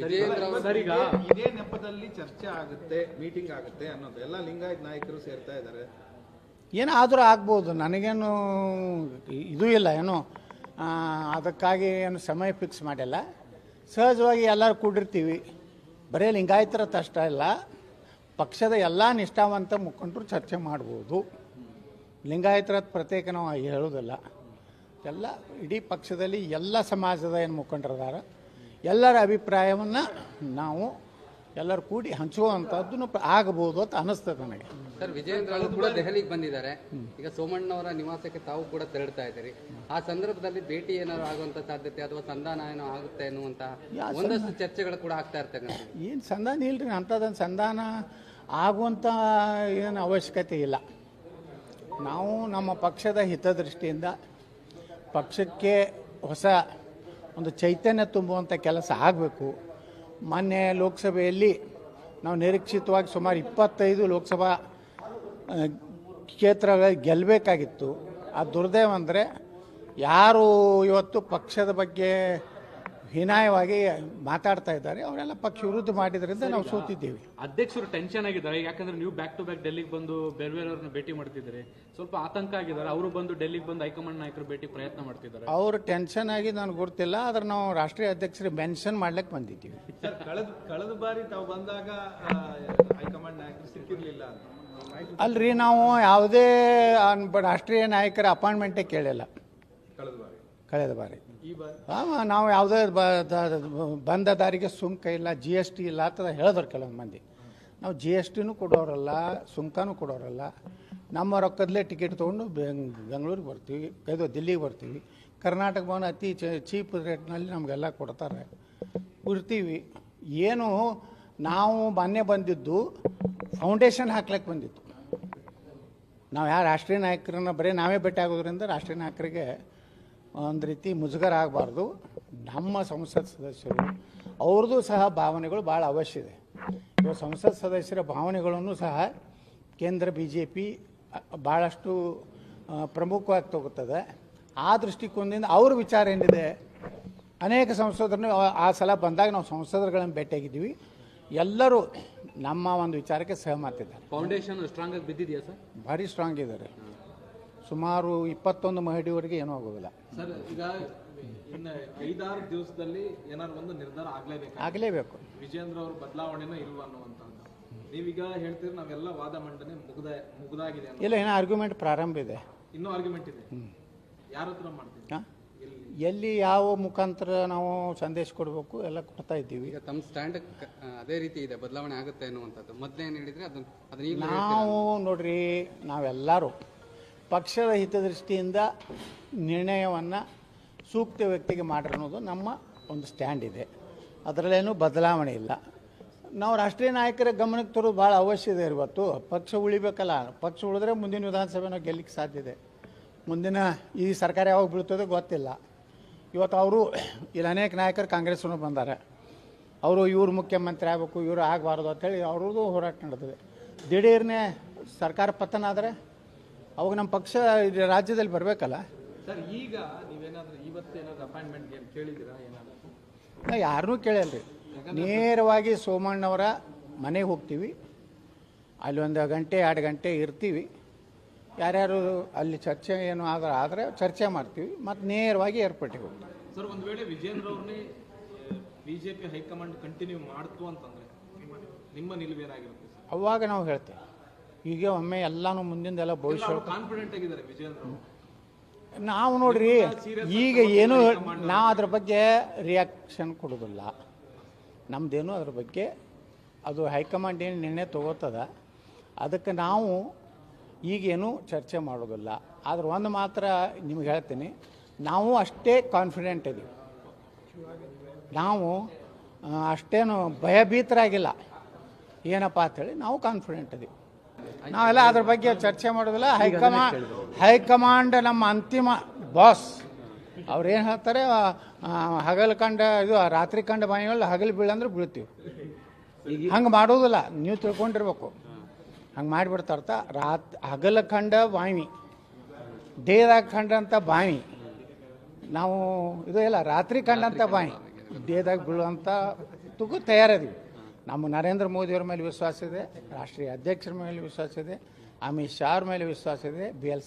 ಇದೇ ನೆಪದಲ್ಲಿ ಚರ್ಚೆ ಆಗುತ್ತೆ ಮೀಟಿಂಗ್ ಆಗುತ್ತೆ ಅನ್ನೋದು. ಎಲ್ಲ ಲಿಂಗಾಯತ್ ನಾಯಕರು ಸೇರ್ತಾ ಇದ್ದಾರೆ. ಏನಾದರೂ ಆಗ್ಬೋದು ನನಗೇನು ಇದು ಇಲ್ಲ ಏನು ಅದಕ್ಕಾಗಿ ಏನು ಸಮಯ ಫಿಕ್ಸ್ ಮಾಡಿಲ್ಲ. ಸಹಜವಾಗಿ ಎಲ್ಲರೂ ಕೂಡಿರ್ತೀವಿ. ಬರೀ ಲಿಂಗಾಯತರ ಅಷ್ಟ ಇಲ್ಲ ಪಕ್ಷದ ಎಲ್ಲ ನಿಷ್ಠಾವಂತ ಮುಖಂಡರು ಚರ್ಚೆ ಮಾಡ್ಬೋದು. ಲಿಂಗಾಯತರ ಪ್ರತ್ಯೇಕ ನಾವು ಹೇಳೋದಿಲ್ಲ ಎಲ್ಲ ಇಡೀ ಪಕ್ಷದಲ್ಲಿ ಎಲ್ಲ ಸಮಾಜದ ಏನು ಮುಖಂಡರಿದ್ದಾರೆ ಎಲ್ಲರ ಅಭಿಪ್ರಾಯವನ್ನು ನಾವು ಎಲ್ಲರೂ ಕೂಡಿ ಹಂಚುವಂಥದ್ದು ಆಗಬಹುದು ಅಂತ ಅನಿಸ್ತದೆ ನನಗೆ. ಸರ್ ವಿಜಯೇಂದ್ರ ಅವರು ಕೂಡ ದೆಹಲಿಗೆ ಬಂದಿದ್ದಾರೆ. ಈಗ ಸೋಮಣ್ಣವರ ನಿವಾಸಕ್ಕೆ ತಾವು ಕೂಡ ತೆರಳ್ತಾ ಇದ್ದೀರಿ. ಆ ಸಂದರ್ಭದಲ್ಲಿ ಭೇಟಿ ಏನಾದ್ರು ಆಗುವಂತ ಸಾಧ್ಯತೆ ಅಥವಾ ಸಂಧಾನ ಏನೋ ಆಗುತ್ತೆ ಅನ್ನುವಂತಹ ಯಾ, ಒಂದಷ್ಟು ಚರ್ಚೆಗಳು ಕೂಡ ಆಗ್ತಾ ಇರ್ತವೆ ಏನು ಸಂಧಾನ ಇಲ್ರಿ ಅಂಥದ್ದೊಂದು ಸಂಧಾನ ಆಗುವಂಥ ಏನು ಅವಶ್ಯಕತೆ ಇಲ್ಲ. ನಾವು ನಮ್ಮ ಪಕ್ಷದ ಹಿತದೃಷ್ಟಿಯಿಂದ ಪಕ್ಷಕ್ಕೆ ಹೊಸ ಒಂದು ಚೈತನ್ಯ ತುಂಬುವಂಥ ಕೆಲಸ ಆಗಬೇಕು. ಮೊನ್ನೆ ಲೋಕಸಭೆಯಲ್ಲಿ ನಾವು ನಿರೀಕ್ಷಿತವಾಗಿ ಸುಮಾರು ಇಪ್ಪತ್ತೈದು ಲೋಕಸಭಾ ಕ್ಷೇತ್ರಗಳಲ್ಲಿ ಗೆಲ್ಲಬೇಕಾಗಿತ್ತು ಆ ದುರ್ದೈವ ಅಂದರೆ ಯಾರು ಇವತ್ತು ಪಕ್ಷದ ಬಗ್ಗೆ ಹೀನಾಯವಾಗಿ ಮಾತಾಡ್ತಾ ಇದ್ದಾರೆ. ಅವರೆಲ್ಲ ಪಕ್ಷ ವಿರುದ್ಧ ಮಾಡಿದ್ರಿಂದ ನಾವು ಸೋತಿದ್ದೇವೆ. ಅಧ್ಯಕ್ಷರು ಟೆನ್ಷನ್ ಆಗಿದ್ದಾರೆ. ಯಾಕಂದ್ರೆ ನೀವು ಬ್ಯಾಕ್ ಟು ಬ್ಯಾಕ್ ಡೆಲ್ಲಿಗೆ ಬಂದು ಬೇರೆ ಬೇರೆಯವ್ರನ್ನ ಭೇಟಿ ಮಾಡ್ತಿದ್ದಾರೆ. ಸ್ವಲ್ಪ ಆತಂಕ ಆಗಿದ್ದಾರೆ. ಅವರು ಬಂದು ಡೆಲ್ಲಿಗೆ ಬಂದು ಹೈಕಮಾಂಡ್ ನಾಯಕರು ಭೇಟಿ ಪ್ರಯತ್ನ ಮಾಡ್ತಿದ್ದಾರೆ. ಅವರು ಟೆನ್ಷನ್ ಆಗಿ ನನಗೆ ಗೊತ್ತಿಲ್ಲ. ಆದ್ರೆ ನಾವು ರಾಷ್ಟ್ರೀಯ ಅಧ್ಯಕ್ಷರಿಗೆ ಮೆನ್ಷನ್ ಮಾಡ್ಲಿಕ್ಕೆ ಬಂದಿದ್ದೀವಿ. ಸರ್ ಕಳೆದ ಕಳೆದ ಬಾರಿ ತಾವು ಬಂದಾಗ ಹೈಕಮಾಂಡ್ ನಾಯಕರು ಸಿಕ್ಕಿರಲಿಲ್ಲ ಅಲ್ರಿ ನಾವು ಯಾವುದೇ ರಾಷ್ಟ್ರೀಯ ನಾಯಕರ ಅಪಾಯಿಂಟ್ಮೆಂಟೇ ಕೇಳಿಲ್ಲ ಕಳೆದ ಬಾರಿ. ಕಳೆದ ಬಾರಿ. ನಾವು ಯಾವುದೇ ಬಂದ ದಾರಿಗೆ ಸುಂಕ ಇಲ್ಲ ಜಿ ಎಸ್ ಟಿ ಇಲ್ಲ ಅಂತ ಹೇಳಿದ್ರು ಕೆಲವೊಂದು ಮಂದಿ. ನಾವು ಜಿ ಎಸ್ ಟಿನೂ ಕೊಡೋರಲ್ಲ, ಸುಂಕನೂ ಕೊಡೋರಲ್ಲ. ನಮ್ಮ ರೊಕ್ಕದಲ್ಲೇ ಟಿಕೆಟ್ ತೊಗೊಂಡು ಬೆಂಗ್ ಬೆಂಗಳೂರಿಗೆ ಬರ್ತೀವಿ, ಇದು ದಿಲ್ಲಿಗೆ ಬರ್ತೀವಿ. ಕರ್ನಾಟಕ ಭವನ ಅತಿ ಚೀಪ್ ರೇಟ್ನಲ್ಲಿ ನಮಗೆಲ್ಲ ಕೊಡ್ತಾರೆ. ಇರ್ತೀವಿ ಏನು ನಾವು ಮೊನ್ನೆ ಬಂದಿದ್ದು ಫೌಂಡೇಶನ್ ಹಾಕ್ಲಿಕ್ಕೆ ಬಂದಿತ್ತು. ನಾವು ಯಾರು ರಾಷ್ಟ್ರೀಯ ನಾಯಕರನ್ನ ಬರೀ ನಾವೇ ಭೇಟಿ ಆಗೋದ್ರಿಂದ ರಾಷ್ಟ್ರೀಯ ನಾಯಕರಿಗೆ ಒಂದು ರೀತಿ ಮುಜುಗರ ಆಗಬಾರ್ದು. ನಮ್ಮ ಸಂಸತ್ ಸದಸ್ಯರು ಅವ್ರದ್ದು ಸಹ ಭಾವನೆಗಳು ಭಾಳ ಅವಶ್ಯ ಇದೆ. ಇವಾಗ ಸಂಸತ್ ಸದಸ್ಯರ ಭಾವನೆಗಳನ್ನು ಸಹ ಕೇಂದ್ರ ಬಿ ಜೆ ಪಿ ಭಾಳಷ್ಟು ಪ್ರಮುಖವಾಗಿ ತಗೋತದೆ ಆ ದೃಷ್ಟಿಕೋನದಿಂದ ಅವ್ರ ವಿಚಾರ ಏನಿದೆ ಅನೇಕ ಸಂಸದರನ್ನು ಆ- ಸಲ ಬಂದಾಗ ನಾವು ಸಂಸದರುಗಳನ್ನು ಭೇಟಿಯಾಗಿದ್ದೀವಿ. ಎಲ್ಲರೂ ನಮ್ಮ ಒಂದು ವಿಚಾರಕ್ಕೆ ಸಹಮತಿದ್ದಾರೆ. ಫೌಂಡೇಶನ್ ಸ್ಟ್ರಾಂಗ್ ಆಗಿ ಬಿದ್ದಿದೆಯಾ ಸರ್? ಭಾರಿ ಸ್ಟ್ರಾಂಗ್ ಇದ್ದಾರೆ. ಸುಮಾರು ಇಪ್ಪತ್ತೊಂದು ಮಹಡಿವರೆಗೆ ಏನೂ ಆಗೋದಿಲ್ಲ. ಸರ್ ಈಗ ಇನ್ನು ಐದಾರು ದಿವಸದಲ್ಲಿ ಏನಾದ್ರು ಒಂದು ನಿರ್ಧಾರ ಆಗ್ಲೇಬೇಕು? ಆಗಲೇಬೇಕು. ವಿಜೇಂದ್ರ ಅವ್ರ ಬದಲಾವಣೆನೂ ಇಲ್ವ ಅನ್ನುವಂಥದ್ದು. ನೀವೀಗ ಹೇಳ್ತೀರಿ ನಾವೆಲ್ಲ ವಾದ ಮಂಡನೆ ಮುಗ್ದ ಮುಗ್ದಾಗಿದೆ ಇಲ್ಲ ಏನೋ ಆರ್ಗ್ಯುಮೆಂಟ್ ಪ್ರಾರಂಭ ಇದೆ. ಇನ್ನೂ ಆರ್ಗ್ಯುಮೆಂಟ್ ಇದೆ. ಯಾರ ಹತ್ರ ಮಾಡ್ತೀವಿ? ಎಲ್ಲಿ? ಯಾವ ಮುಖಾಂತರ ನಾವು ಸಂದೇಶ ಕೊಡಬೇಕು ಎಲ್ಲ ಕೊಡ್ತಾ ಇದ್ದೀವಿ. ಈಗ ತಮ್ಮ ಸ್ಟ್ಯಾಂಡ್ ಅದೇ ರೀತಿ ಇದೆ ಬದಲಾವಣೆ ಆಗುತ್ತೆ ಅನ್ನುವಂಥದ್ದು. ಮೊದಲೇನು ಹೇಳಿದ್ರೆ ಅದನ್ನು ಅದನ್ನ ಈಗ ನಾವು ನೋಡ್ರಿ ನಾವೆಲ್ಲರೂ ಪಕ್ಷದ ಹಿತದೃಷ್ಟಿಯಿಂದ ನಿರ್ಣಯವನ್ನು ಸೂಕ್ತ ವ್ಯಕ್ತಿಗೆ ಮಾಡಿರೋದು ನಮ್ಮ ಒಂದು ಸ್ಟ್ಯಾಂಡ್ ಇದೆ. ಅದರಲ್ಲೇನೂ ಬದಲಾವಣೆ ಇಲ್ಲ. ನಾವು ರಾಷ್ಟ್ರೀಯ ನಾಯಕರ ಗಮನಕ್ಕೆ ತರೋದು ಭಾಳ ಅವಶ್ಯ ಇದೆ ಇವತ್ತು. ಪಕ್ಷ ಉಳಿಬೇಕಲ್ಲ. ಪಕ್ಷ ಉಳಿದ್ರೆ ಮುಂದಿನ ವಿಧಾನಸಭೆ ನಾವು ಗೆಲ್ಲಿಕ್ಕೆ ಸಾಧ್ಯ ಇದೆ. ಮುಂದಿನ ಈ ಸರ್ಕಾರ ಯಾವಾಗ ಬೀಳ್ತದೆ ಗೊತ್ತಿಲ್ಲ. ಇವತ್ತು ಅವರು ಇಲ್ಲಿ ಅನೇಕ ನಾಯಕರು ಕಾಂಗ್ರೆಸ್ನೂ ಬಂದಾರೆ. ಅವರು ಇವ್ರು ಮುಖ್ಯಮಂತ್ರಿ ಆಗಬೇಕು, ಇವರು ಆಗಬಾರ್ದು ಅಂತೇಳಿ ಅವ್ರದ್ದು ಹೋರಾಟ ನಡೆದಿದೆ. ದಿಢೀರ್ನೇ ಸರ್ಕಾರ ಪತನ ಆದರೆ ಅವಾಗ ನಮ್ಮ ಪಕ್ಷ ರಾಜ್ಯದಲ್ಲಿ ಬರಬೇಕಲ್ಲ? ಸರ್ ಈಗ ನೀವೇನಾದ್ರೂ ಇವತ್ತೇನಾದ್ರು ಅಪಾಯಿಂಟ್ಮೆಂಟ್ ಕೇಳಿದ್ದೀರಾ ಏನಾದರೂ? ನಾ ಯಾರನ್ನೂ ಕೇಳಲ್ರಿ. ನೇರವಾಗಿ ಸೋಮಣ್ಣವರ ಮನೆಗೆ ಹೋಗ್ತೀವಿ. ಅಲ್ಲಿ ಒಂದು ಗಂಟೆ ಎರಡು ಗಂಟೆ ಇರ್ತೀವಿ. ಯಾರ್ಯಾರು ಅಲ್ಲಿ ಚರ್ಚೆ ಏನು ಆದ್ರೆ ಆದರೆ ಚರ್ಚೆ ಮಾಡ್ತೀವಿ. ಮತ್ತು ನೇರವಾಗಿ ಏರ್ಪಟ್ಟಿಗೆ ಹೋಗ್ತೀವಿ. ಸರ್ ಒಂದು ವೇಳೆ ವಿಜೇಂದ್ರ ಅವ್ರನ್ನೇ ಬಿಜೆಪಿ ಹೈಕಮಾಂಡ್ ಕಂಟಿನ್ಯೂ ಮಾಡ್ತು ಅಂತಂದ್ರೆ ನಿಮ್ಮ ನಿಲುವೇನಾಗಿರುತ್ತೆ ಅವಾಗ ನಾವು ಹೇಳ್ತೇವೆ. ಈಗ ಒಮ್ಮೆ ಎಲ್ಲನೂ ಮುಂದಿಂದೆಲ್ಲ ಭವಿಷ್ಯ ಕಾನ್ಫಿಡೆಂಟ್ ಆಗಿದ್ದಾರೆ ವಿಜೇಂದ್ರ ನಾವು ನೋಡ್ರಿ ಈಗ ಏನು ನಾವು ಅದ್ರ ಬಗ್ಗೆ ರಿಯಾಕ್ಷನ್ ಕೊಡೋದಿಲ್ಲ. ನಮ್ದೇನು ಅದ್ರ ಬಗ್ಗೆ ಅದು ಹೈಕಮಾಂಡ್ ಏನು ನಿರ್ಣಯ ತಗೋತದ ಅದಕ್ಕೆ ನಾವು ಈಗೇನು ಚರ್ಚೆ ಮಾಡೋದಿಲ್ಲ. ಆದ್ರೆ ಒಂದು ಮಾತ್ರ ನಿಮ್ಗೆ ಹೇಳ್ತೀನಿ ನಾವು ಅಷ್ಟೇ ಕಾನ್ಫಿಡೆಂಟ್ ಇದೀವಿ. ನಾವು ಅಷ್ಟೇನು ಭಯಭೀತರಾಗಿಲ್ಲ. ಏನಪ್ಪ ಅಂತೇಳಿ ನಾವು ಕಾನ್ಫಿಡೆಂಟ್ ಇದೀವಿ. ನಾವೆಲ್ಲ ಅದ್ರ ಬಗ್ಗೆ ಚರ್ಚೆ ಮಾಡೋದಿಲ್ಲ. ಹೈಕಮಾ ಹೈಕಮಾಂಡ್ ನಮ್ಮ ಅಂತಿಮ ಬಾಸ್. ಅವ್ರು ಏನು ಹೇಳ್ತಾರೆ ಹಗಲು ಕಂಡ ಇದು ರಾತ್ರಿ ಕಂಡ ಬಾಯಿಗಳು ಹಗಲು ಬೀಳಂದ್ರೆ ಬೀಳ್ತೀವಿ. ಹಂಗೆ ಮಾಡೋದಿಲ್ಲ. ನೀವು ತಿಳ್ಕೊಂಡಿರ್ಬೇಕು. ಹಂಗೆ ಮಾಡಿಬಿಡ್ತಾರ್ತ ರಾತ್ ಹಗಲ ಕಂಡ ಬಾವಿ. ಡೇದಾಗ ಕಂಡಂಥ ಬಾವಿ. ನಾವು ಇದು ಇಲ್ಲ ರಾತ್ರಿ ಕಂಡಂಥ ಬಾವಿ. ದೇಹದಾಗ ಬೀಳುವಂಥ ತುಕು ತಯಾರಿದ್ದೀವಿ ನಮ್ಮ ನರೇಂದ್ರ ಮೋದಿಯವ್ರ ಮೇಲೆ ವಿಶ್ವಾಸ ಇದೆ, ರಾಷ್ಟ್ರೀಯ ಅಧ್ಯಕ್ಷರ ಮೇಲೆ ವಿಶ್ವಾಸ ಇದೆ, ಅಮಿತ್ ಶಾ ಅವ್ರ ಮೇಲೆ ವಿಶ್ವಾಸ ಇದೆ, ಬಿ ಎಲ್